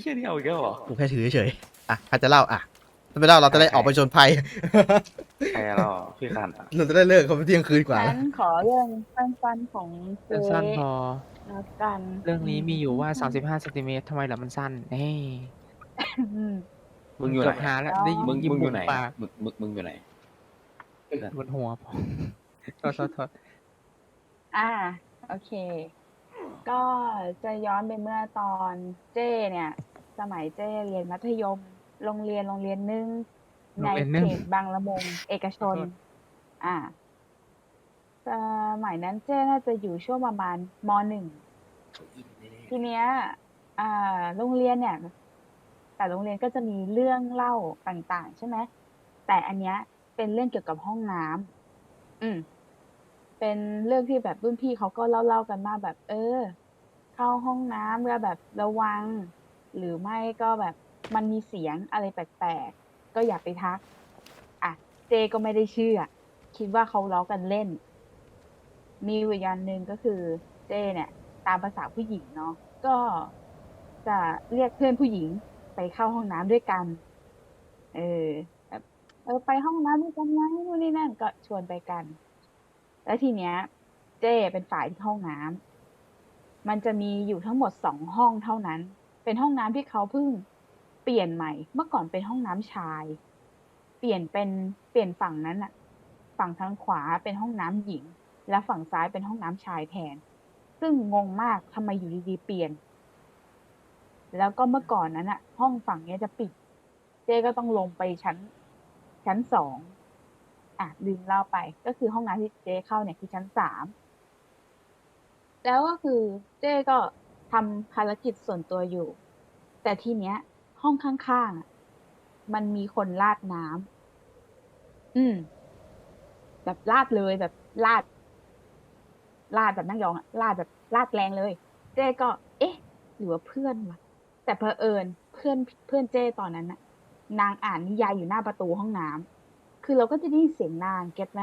เฮียนี่เอาอีกแล้วเหรอกูแค่ถือเฉยๆอะใครจะเล่าอะถ้าไม่เล่าเราจะได้ออกไปชนภัย ใครอะเราพี่ขันอะเราจะได้เลิกเขาเที่ยงคืนกว่าฉันขอเรื่องสั้นๆของเจ๊สั้นๆพอ แล้วกันเรื่องนี้มีอยู่ว่า 35เซนติเมตรทำไมล่ะมันสั้นเฮ้ยอืม มึงอยู่จไหนบหาแล้วได้มึงยิ้มึงอยู่ไหนปากมึงมึงมึงอยู่ไหน บนหัวพอโทษโทษโทษอ่า โอเค ก็จะย้อนไปเมื่อตอนเจ้เนี่ย สมัยเจ้เรียนมัธยม โรงเรียนโรงเรียนหนึ่งในเขตบางละมุงเอกชน อ่าสมัยนั้นเจ้น่าจะอยู่ช่วงประมาณมหนึ่ง ทีเนี้ยอ่าโรงเรียนเนี่ย แต่โรงเรียนก็จะมีเรื่องเล่าต่างๆ ใช่ไหม แต่อันเนี้ยเป็นเรื่องเกี่ยวกับห้องน้ำอืม เป็นเรื่องที่แบบรุ่นพี่เขาก็เล่าๆกันมาแบบ เออ เข้าห้องน้ำแล้วแบบระวัง หรือไม่ก็แบบมันมีเสียงอะไรแปลกๆ ก็อย่าไปทัก อะ เจก็ไม่ได้เชื่อ คิดว่าเขาล้อกันเล่น มีอยู่อย่างหนึ่งก็คือ เจเนี่ย ตามภาษาผู้หญิงเนาะ ก็จะเรียกเพื่อนผู้หญิงไปเข้าห้องน้ำด้วยกัน เออ แบบ เออไปห้องน้ำด้วยกันไหมนู่นนี่นั่นก็ชวนไปกัน แล้วทีเนี้ย เจ้เป็นฝ่ายที่ห้องน้ำมันจะมีอยู่ทั้งหมดสองห้องเท่านั้น เป็นห้องน้ำที่เขาเพิ่งเปลี่ยนใหม่ เมื่อก่อนเป็นห้องน้ำชาย เปลี่ยนเป็นเปลี่ยนฝั่งนั้นอะฝั่งทางขวาเป็นห้องน้ำหญิง และฝั่งซ้ายเป็นห้องน้ำชายแทน ซึ่งงงมากทำไมอยู่ดีๆเปลี่ยน แล้วก็เมื่อก่อนนั้นอะห้องฝั่งเนี้ยจะปิด เจ๊ก็ต้องลงไปชั้น ชั้นสอง อะลืมเล่าไป ก็คือห้องน้ำที่เจ๊เข้าเนี่ยคือชั้นสามแล้วก็คือเจ๊ก็ทำภารกิจส่วนตัวอยู่ แต่ทีเนี้ย ห้องข้างๆมันมีคนลาดน้ำอืม แบบลาดเลยแบบลาด ลาดแบบนั่งยองอะลาดแบบลาดแรงเลย เจ๊ก็ เอ๊ะหรือว่าเพื่อนวะแต่เพอเอิญเพื่อนเพื่อนเจ้ตอนนั้นน่ะนางอ่านนิยายอยู่หน้าประตูห้องน้ำ คือเราก็จะได้ยินเสียงนางเก็ตไหม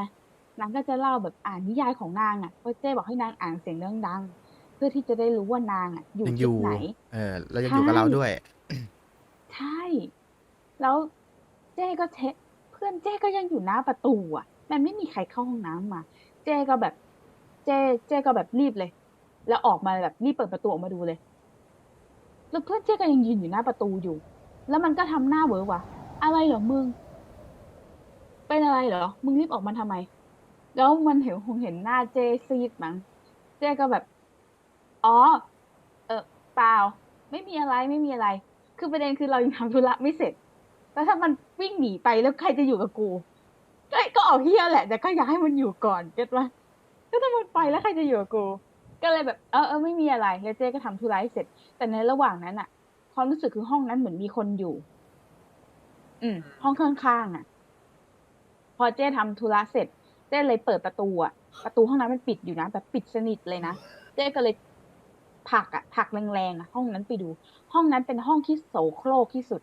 นางก็จะเล่าแบบอ่านนิยายของนางอะเพราะเจ้บอกให้นางอ่านเสียงดังๆเพื่อที่จะได้รู้ว่านางอะอยู่ยังอทิศยู่ไหน เออแล้วยังอยู่กับใช่เราด้วย ใช่ แล้วเจ้ก็เช็คเพื่อนเจ้ก็ยังอยู่หน้าประตูอะ มันไม่มีใครเข้าห้องน้ำมา เจ้ก็แบบ เจ้เจ้ก็แบบรีบเลย แล้วออกมาแบบรีบเปิดประตูออกมาดูเลยแล้วเพื่อนเจ๊ก็ยังยืนอยู่หน้าประตูอยู่ แล้วมันก็ทำหน้าเวอวะอะไรเหรอมึง เป็นอะไรเหรอ มึงรีบออกมาทำไม แล้วมันเห็นคงเห็นหน้าเจซีดมั้ง เจก็แบบ อ๋อ เออเปล่า ไม่มีอะไรไม่มีอะไร คือประเด็นคือเรายังทำธุระไม่เสร็จ แล้วถ้ามันวิ่งหนีไปแล้วใครจะอยู่กับกู ก็ก็เอาเฮียแหละ แต่ก็อยากให้มันอยู่ก่อนเก็ตปะก็ถ้ามันไปแล้วใครจะอยู่กับกู ก็เลยแบบ เออเออไม่มีอะไร แล้วเจ๊ก็ทำธุระให้เสร็จ แต่ในระหว่างนั้นอะความรู้สึกคือห้องนั้นเหมือนมีคนอยู่ อืม ห้องข้างๆอะพ อเจ๊ทำธุระเสร็จ เจ๊เลยเปิดประตูอะประตูห้องนั้นมันปิดอยู่นะแบบปิดสนิทเลยนะเจ๊ก็เลยผลักอะผลักแรงๆอะห้องนั้นไปดู ห้องนั้นเป็นห้องที่โสโครกที่สุด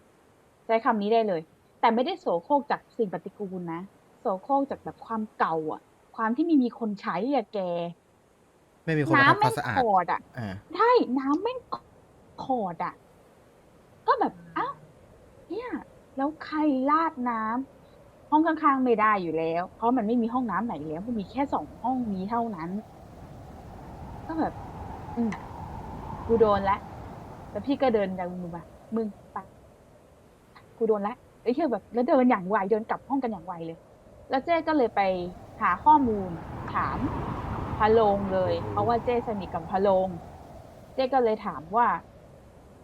ใช้คำนี้ได้เลย แต่ไม่ได้โสโครกจากสิ่งปฏิกูลนะโสโครกจากแบบความเก่าอะความที่ไม่มีคนใช้อะแก ไม่มีคนมาน้ำทำคไม่วามสะอาดขอดอะอ่าใช่น้ำไม่งขอดอะก็แบบอ้าวเนี่ย แล้วใครลาดน้ำ ห้องข้างๆไม่ได้อยู่แล้ว เพราะมันไม่มีห้องน้ำไหนแล้วมันมีแค่สองห้องนี้เท่านั้น ก็แบบ อืมกูโดนแล้วแล้วพี่ก็เดินจากมึงมามึงไปกูโดนแล้วไอ้เชี่ยแบบ แล้วเดินอย่างไวเดินกลับห้องกันอย่างไวเลย แล้วเจ๊ก็เลยไปหาข้อมูล ถามพะโลงเลย เพราะว่าเจ๊สนิทกับพะโลง เจ๊ก็เลยถามว่า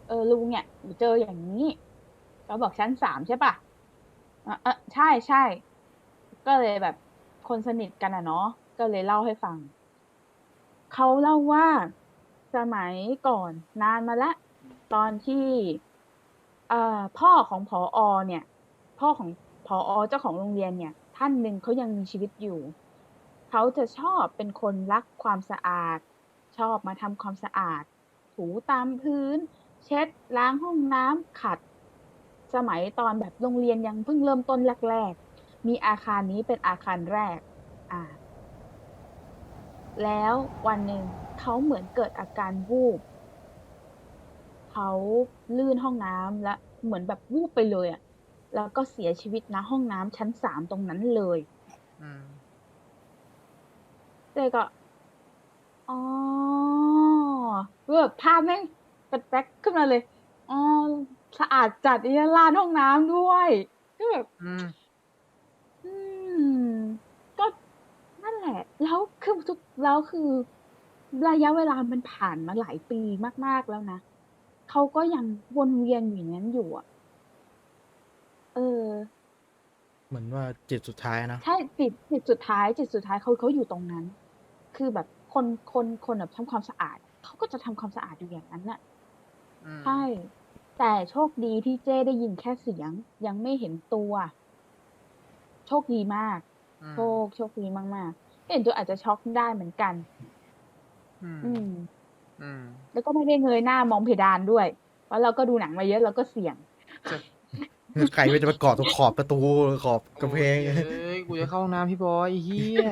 เออลุงเนี่ยหนูเจออย่างนี้เขาบอกชั้นสามใช่ปะอะ เออใช่ใช่ ก็เลยแบบคนสนิทกันอะเนาะ ก็เลยเล่าให้ฟัง เขาเล่าว่าสมัยก่อนนานมาละ ตอนที่เอ่อพ่อของผออเนี่ย พ่อของผอเจ้าของโรงเรียนเนี่ย ท่านหนึ่งเขายังมีชีวิตอยู่ เขาจะชอบเป็นคนรักความสะอาด ชอบมาทำความสะอาด ถูตามพื้น เช็ดล้างห้องน้ำขัด สมัยตอนแบบโรงเรียนยังเพิ่งเริ่มต้นแรกๆ มีอาคารนี้เป็นอาคารแรก อ่า แล้ววันหนึ่งเขาเหมือนเกิดอาการวูบ เขาลื่นห้องน้ำและเหมือนแบบวูบไปเลยอะแล้วก็เสียชีวิตนะห้องน้ำชั้นสามตรงนั้นเลยอืมเจ๊ก็ อ๋อแบบภาพแม่งแป๊กๆขึ้นมาเลย อ๋อ สะอาดจัดเนี่ยลานห้องน้ำด้วยก็แบบอืม อืม ก็นั่นแหละ แล้วคือทุกแล้วคือระยะเวลามันผ่านมาหลายปีมาก ๆแล้วนะเขาก็ยังวนเวียนอยู่อย่างนั้นอยู่อะ เออ เหมือนว่าจิตสุดท้ายนะใช่จิตจิตสุดท้ายจิตสุดท้ายเขาเขาอยู่ตรงนั้น คือแบบคนคนคนแบบทำความสะอาดเขาก็จะทำความสะอาดอยู่อย่างนั้นน่ะ อืม ใช่ แต่โชคดีที่เจ้ได้ยินแค่เสียง ยังไม่เห็นตัว โชคดีมากอืมโชคโชคดีมากๆเห็นตัวอาจจะช็อกได้เหมือนกันอืมอืมอืมแล้วก็ไม่ได้เงยหน้ามองเพดานด้วย เพราะเราก็ดูหนังมาเยอะเราก็เสี่ยงใครไม่จะมาเกาะตรงขอบประตูขอบกำแพงเอ้ยกูจะเข้าห้องน้ำพี่บอยไอ้เฮีย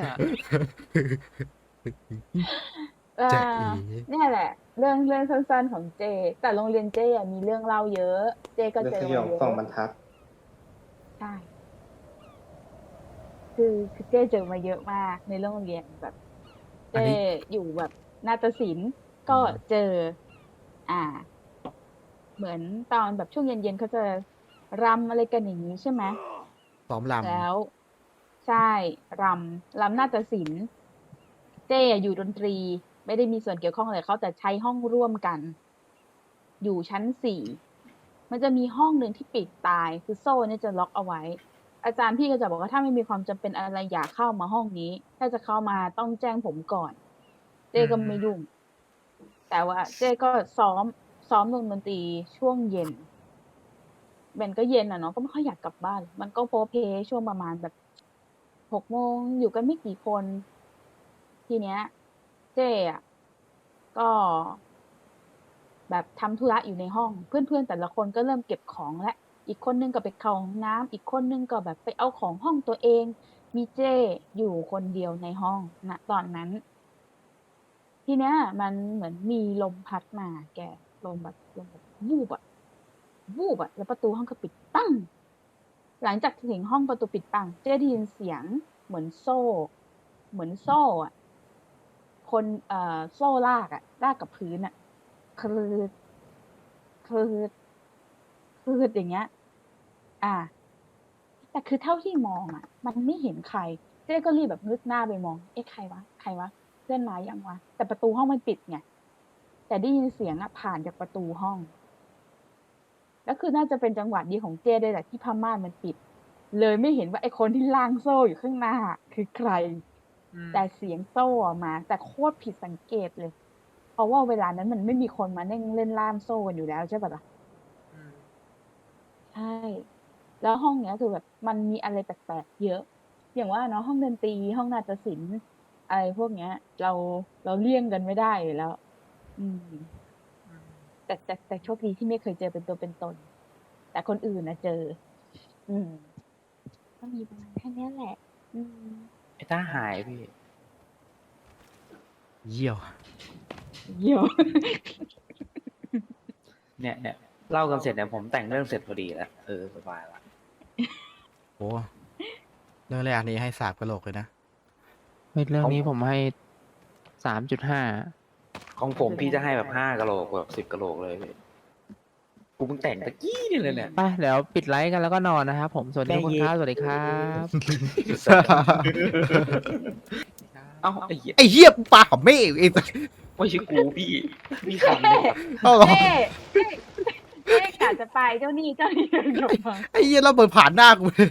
เอแจ๊ะออีเนี่ยแหละ เรื่องเรื่องสั้นๆของเจ แต่โรงเรียนเจอะมีเรื่องเล่าเยอะ เจก็เรื่องเจอสยองมาเยอะสองบรรทัดใช่คือคือเจเจอมาเยอะมากในโรงเรียนแบบ เจอยู่แบบนาฏศิลป์ก็เจอ อ่า เหมือนตอนแบบช่วงเย็นๆเขาจะรำอะไรกันอย่างนี้ใช่ไหมซ้อมลำแล้ว ใช่รำรำนาฏศิลป์เจ้อะอยู่ดนตรี ไม่ได้มีส่วนเกี่ยวข้องเลยเขาแต่ใช้ห้องร่วมกัน อยู่ชั้นสี่มันจะมีห้องหนึ่งที่ปิดตาย คือโซ่เนี่ยจะล็อกเอาไว้ อาจารย์พี่ก็จะบอกว่าถ้าไม่มีความจำเป็นอะไรอย่าเข้ามาห้องนี้ ถ้าจะเข้ามาต้องแจ้งผมก่อน เจ้ก็ไม่ยุ่ง แต่ว่า เจ้ก็ซ้อมซ้อมดนตรีช่วงเย็นเบนก็เย็นอะเนาะก็ไม่ค่อยอยากกลับบ้าน มันก็โพเพช่วงประมาณแบบหกโมงอยู่กันไม่กี่คน ทีเนี้ย เจ้อะก็แบบทำธุระอยู่ในห้อง เพื่อนๆแต่ละคนก็เริ่มเก็บของแล้วอีกคนนึงก็ไปเข้าห้องน้ำอีกคนนึงก็แบบไปเอาของห้องตัวเอง มีเจ้อยู่คนเดียวในห้องณตอนนั้น ทีเนี้ยมันเหมือนมีลมพัดมา แกลมแบบลมแบบวูบอะวูบอะแล้วประตูห้องก็ปิดปั้ง หลังจากถึงห้องประตูปิดปังเจ๊ได้ยินเสียงเหมือนโซ่ เหมือนโซ่อะ คนเอ่อโซ่ลากอะลากกับพื้นอะคลืดคลืดคลืดอย่างเงี้ย อ่า แต่คือเท่าที่มองอะมันไม่เห็นใครเจ๊ก็รีบแบบนึกหน้าไปมอง เอ๊ะใครวะใครวะเพื่อนมาอยังวะแต่ประตูห้องมันปิดไงแต่ได้ยินเสียงอะผ่านจากประตูห้องแล้วคือน่าจะเป็นจังหวะดีของเจ้ด้วยแหละที่ผ้าม่านมันปิด เลยไม่เห็นว่าไอ้คนที่ล่างโซ่อยู่ข้างหน้า คือใคร แต่เสียงโซ่ออกมา แต่โคตรผิดสังเกตเลย เพราะว่าเวลานั้นมันไม่มีคนมาเล่นเล่นล่ามโซ่กันอยู่แล้วใช่ปะล่ะอืมใช่ แล้วห้องเนี้ยคือแบบมันมีอะไรแปลกๆเยอะ อย่างว่าเนาะห้องดนตรีห้องนาฏศิลป์อะไรพวกเนี้ย เราเราเลี่ยงกันไม่ได้อยู่แล้ว อืมอืมแต่แต่แต่โชคดีที่ไม่เคยเจอเป็นตัวเป็นตน แต่คนอื่นนะเจอ อืมก็มีประมาณแค่เนี้ยแหละ อืมไอ้ต้าหายพี่ เยี่ยว เยี่ยวเนี่ยเนี่ยเล่ากันเสร็จเนี่ยผมแต่งเรื่องเสร็จพอดีแล้วเออสบายละโอ้เรื่องแรกนี้ให้สาบกระโหลกเลยนะ เฮ้ยเรื่องนี้ผมให้สามจุดห้า ของผมพี่จะให้แบบห้ากะโหลกแบบสิบกะโหลกเลยพี่ กูเพิ่งแต่งตะกี้นี่เลยเนี่ย ไปเดี๋ยวปิดไลฟ์กันแล้วก็นอนนะครับผมสวัสดีทุกคนครับสวัสดีครับเอ้าไอ้เหี้ยไอ้เหี้ยกูปลาของไม่ไอ้ไม่ใช่กูพี่พี่ขันเลยเอาเหรอเจ๊เจ๊เจ๊กะจะไปเจ้าหนี้เจ้าหนี้เดินกลับมาไอ้เหี้ยเราเปิดผ่านหน้ากูเลย